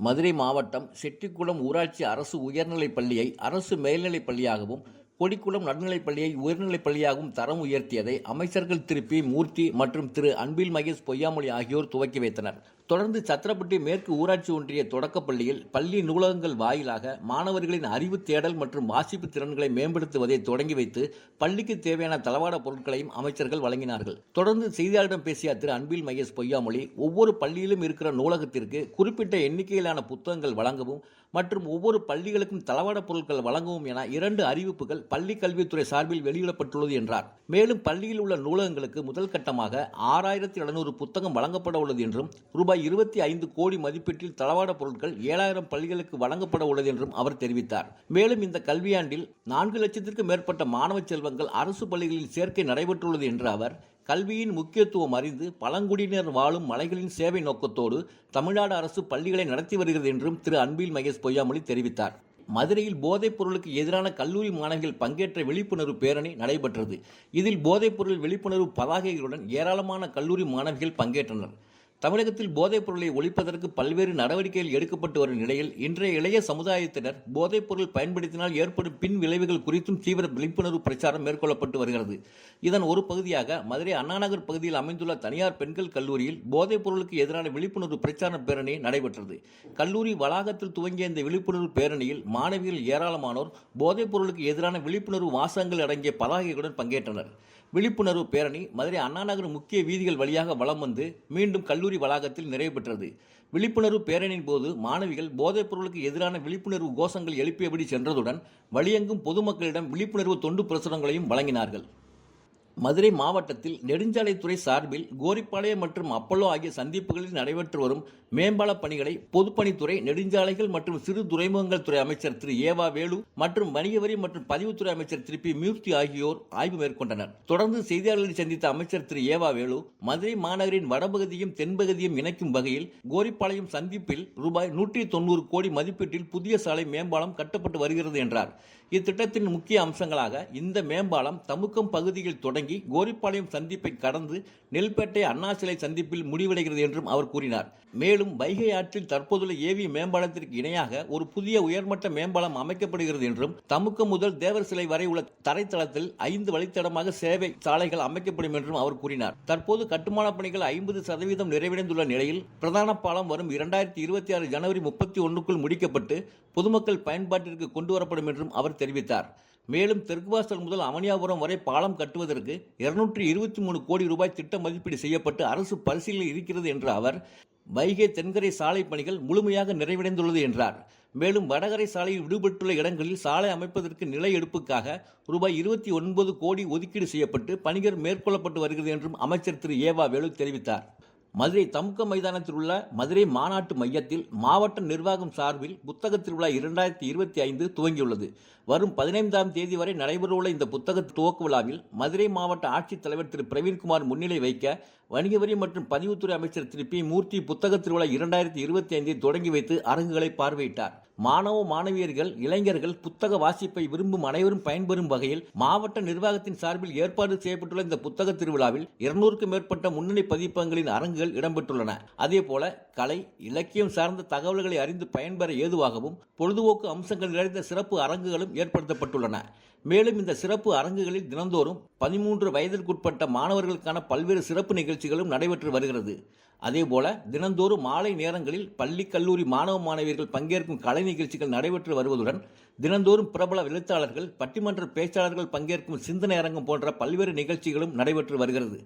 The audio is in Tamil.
மதுரை மாவட்டம் செட்டிக்குளம் ஊராட்சி அரசு உயர்நிலைப் பள்ளியை அரசு மேல்நிலைப் பள்ளியாகவும் கொடிக்குளம் நடுநிலைப் பள்ளியை உயர்நிலைப் பள்ளியாகவும் தரம் உயர்த்தியதை அமைச்சர்கள் திரு. பி. மூர்த்தி மற்றும் திரு. அன்பில் மகேஷ் பொய்யாமொழி ஆகியோர் துவக்கி வைத்தனர். தொடர்ந்து சத்திரப்பட்டி மேற்கு ஊராட்சி ஒன்றிய தொடக்கப்பள்ளியில் பள்ளி நூலகங்கள் வாயிலாக மாணவர்களின் அறிவு தேடல் மற்றும் வாசிப்பு திறன்களை மேம்படுத்துவதை தொடங்கி வைத்து பள்ளிக்கு தேவையான தளவாட பொருட்களையும் அமைச்சர்கள் வழங்கினார்கள். தொடர்ந்து செய்தியாளரிடம் பேசிய திரு. அன்பில் மகேஷ் பொய்யாமொழி ஒவ்வொரு பள்ளியிலும் இருக்கிற நூலகத்திற்கு குறிப்பிட்ட எண்ணிக்கையிலான புத்தகங்கள் வழங்கவும் மற்றும் ஒவ்வொரு பள்ளிகளுக்கும் தளவாட பொருட்கள் வழங்கவும் என இரண்டு அறிவிப்புகள் பள்ளி கல்வித்துறை சார்பில் வெளியிடப்பட்டுள்ளது என்றார். மேலும் பள்ளியில் உள்ள நூலகங்களுக்கு முதல் கட்டமாக ஆறாயிரத்தி எழுநூறு புத்தகம் வழங்கப்பட உள்ளது என்றும் ரூபாய் இருபத்தி ஐந்து கோடி மதிப்பீட்டில் தளவாட பொருட்கள் ஏழாயிரம் பள்ளிகளுக்கு வழங்கப்பட உள்ளது என்றும் அவர் தெரிவித்தார். மேலும் இந்த கல்வியாண்டில் நான்கு லட்சத்திற்கும் மேற்பட்ட மாணவ செல்வங்கள் அரசு பள்ளிகளில் சேர்க்கை நடைபெற்றுள்ளது என்ற அவர் கல்வியின் முக்கியத்துவம் அறிந்து பழங்குடியினர் வாழும் மலைகளின் சேவை நோக்கத்தோடு தமிழ்நாடு அரசு பள்ளிகளை நடத்தி வருகிறது என்றும் திரு அன்பில் மகேஷ் பொய்யாமொழி தெரிவித்தார். மதுரையில் போதைப் பொருளுக்கு எதிரான கல்லூரி மாணவிகள் பங்கேற்ற விழிப்புணர்வு பேரணி நடைபெற்றது. இதில் போதைப் பொருள் விழிப்புணர்வு பதாகைகளுடன் ஏராளமான கல்லூரி மாணவிகள் பங்கேற்றனர். தமிழகத்தில் போதைப் பொருளை ஒழிப்பதற்கு பல்வேறு நடவடிக்கைகள் எடுக்கப்பட்டு வரும் நிலையில் இன்றைய இளைய சமுதாயத்தினர் போதைப் பொருள் பயன்படுத்தினால் ஏற்படும் பின் விளைவுகள் குறித்தும் தீவிர விழிப்புணர்வு பிரச்சாரம் மேற்கொள்ளப்பட்டு வருகிறது. இதன் ஒரு பகுதியாக மதுரை அண்ணாநகர் பகுதியில் அமைந்துள்ள தனியார் பெண்கள் கல்லூரியில் போதைப் பொருளுக்கு எதிரான விழிப்புணர்வு பிரச்சார பேரணி நடைபெற்றது. கல்லூரி வளாகத்தில் துவங்கிய இந்த விழிப்புணர்வு பேரணியில் மாணவிகள் ஏராளமானோர் போதைப் பொருளுக்கு எதிரான விழிப்புணர்வு வாசகங்கள் அடங்கிய பதாகைகளுடன் பங்கேற்றனர். விழிப்புணர்வு பேரணி மதுரை அண்ணாநகர் முக்கிய வீதிகள் வழியாக வலம் வந்து மீண்டும் கல்லூரி வளாகத்தில் நிறைவு பெற்றது. விழிப்புணர்வு பேரணியின் போது மாணவிகள் போதைப் பொருளுக்கு எதிரான விழிப்புணர்வு கோஷங்கள் எழுப்பியபடி சென்றதுடன் வழியெங்கும் பொதுமக்களிடம் விழிப்புணர்வு தொண்டு பிரசுரங்களையும் வழங்கினார்கள். மதுரை மாவட்டத்தில் நெடுஞ்சாலைத்துறை சார்பில் கோரிப்பாளையம் மற்றும் அப்பல்லோ ஆகிய சந்திப்புகளில் நடைபெற்று வரும் மேம்பால பணிகளை பொதுப்பணித்துறை நெடுஞ்சாலைகள் மற்றும் சிறு துறைமுகங்கள் துறை அமைச்சர் திரு. ஏவா வேலு மற்றும் வணிக வரி மற்றும் பதிவுத்துறை அமைச்சர் திரு. பி. மூர்த்தி ஆகியோர் ஆய்வு மேற்கொண்டனர். தொடர்ந்து செய்தியாளர்களை சந்தித்த அமைச்சர் திரு. ஏவா வேலு மதுரை மாநகரின் வடபகுதியும் தென்பகுதியும் இணைக்கும் வகையில் கோரிப்பாளையம் சந்திப்பில் ரூபாய் நூற்றி தொண்ணூறு கோடி மதிப்பீட்டில் புதிய சாலை மேம்பாலம் கட்டப்பட்டு வருகிறது என்றார். இத்திட்டத்தின் முக்கிய அம்சங்களாக இந்த மேம்பாலம் தமுக்கம் பகுதியில் தொடங்கி கோரிப்பாளையம் சந்திப்பை கடந்து நெல்பேட்டை அண்ணா சிலை சந்திப்பில் முடிவடைகிறது என்றும் அவர் கூறினார். மேலும் வைகை ஆற்றில் தற்போதுள்ள ஏவி மேம்பாலத்திற்கு இணையாக ஒரு புதிய உயர்மட்ட மேம்பாலம் அமைக்கப்படுகிறது என்றும் தமுக்க முதல் தேவர் சிலை வரை உள்ள தரைத்தளத்தில் ஐந்து வழித்தடமாக சேவை சாலைகள் அமைக்கப்படும் என்றும் அவர் கூறினார். தற்போது கட்டுமான பணிகள் ஐம்பது சதவீதம் நிறைவடைந்துள்ள நிலையில் பிரதான பாலம் வரும் இரண்டாயிரத்தி இருபத்தி ஆறு ஜனவரி முப்பத்தி ஒன்றுக்குள் முடிக்கப்பட்டு பொதுமக்கள் பயன்பாட்டிற்கு கொண்டு வரப்படும் என்றும் அவர் தெரிவித்தார். மேலும் தெற்கு வாசல் முதல் அவனியாபுரம் வரை பாலம் கட்டுவதற்கு இருநூற்றி இருபத்தி மூணு கோடி ரூபாய் திட்ட மதிப்பீடு செய்யப்பட்டு அரசு பரிசீலனை இருக்கிறது என்ற அவர் வைகை தென்கரை சாலை பணிகள் முழுமையாக நிறைவடைந்துள்ளது என்றார். மேலும் வடகரை சாலையில் விடுபட்டுள்ள இடங்களில் சாலை அமைப்பதற்கு நிலை எடுப்புக்காக ரூபாய் இருபத்தி ஒன்பது கோடி ஒதுக்கீடு செய்யப்பட்டு பணிகள் மேற்கொள்ளப்பட்டு வருகிறது என்றும் அமைச்சர் திரு ஏவா வேலு தெரிவித்தார். மதுரை தமுக்க மைதானத்தில் உள்ள மதுரை மாநாட்டு மையத்தில் மாவட்ட நிர்வாகம் சார்பில் புத்தக திருவிழா இரண்டாயிரத்தி இருபத்தி ஐந்து துவங்கியுள்ளது. வரும் பதினைந்தாம் தேதி வரை நடைபெறவுள்ள இந்த புத்தக துவக்க விழாவில் மதுரை மாவட்ட ஆட்சித்தலைவர் திரு. பிரவீன்குமார் முன்னிலை வைக்க வணிக வரி மற்றும் பதிவுத்துறை அமைச்சர் திரு. பி. மூர்த்தி புத்தக திருவிழா இரண்டாயிரத்தி இருபத்தி ஐந்தை தொடங்கி வைத்து அரங்குகளை பார்வையிட்டார். மாணவ மாணவியர்கள் இளைஞர்கள் புத்தக வாசிப்பை விரும்பும் அனைவரும் பயன்பெறும் வகையில் மாவட்ட நிர்வாகத்தின் சார்பில் ஏற்பாடு செய்யப்பட்டுள்ள இந்த புத்தக திருவிழாவில் இருநூறுக்கும் மேற்பட்ட முன்னணி பதிப்பகங்களின் அரங்குகள் இடம்பெற்றுள்ளன. அதேபோல கலை இலக்கியம் சார்ந்த தகவல்களை அறிந்து பயன்பெற ஏதுவாகவும் பொழுதுபோக்கு அம்சங்கள் நிறைந்த சிறப்பு அரங்குகளும் ஏற்படுத்தப்பட்டுள்ளன. மேலும் இந்த சிறப்பு அரங்குகளில் தினந்தோறும் பதிமூன்று வயதிற்குட்பட்ட மாணவர்களுக்கான பல்வேறு சிறப்பு நிகழ்ச்சிகளும் நடைபெற்று வருகிறது. அதேபோல தினந்தோறும் மாலை நேரங்களில் பள்ளி கல்லூரி மாணவ மாணவியர்கள் பங்கேற்கும் கலை நிகழ்ச்சிகள் நடைபெற்று வருவதுடன் தினந்தோறும் பிரபல எழுத்தாளர்கள் பட்டிமன்ற பேச்சாளர்கள் பங்கேற்கும் சிந்தனை அரங்கம் போன்ற பல்வேறு நிகழ்ச்சிகளும் நடைபெற்று வருகிறது.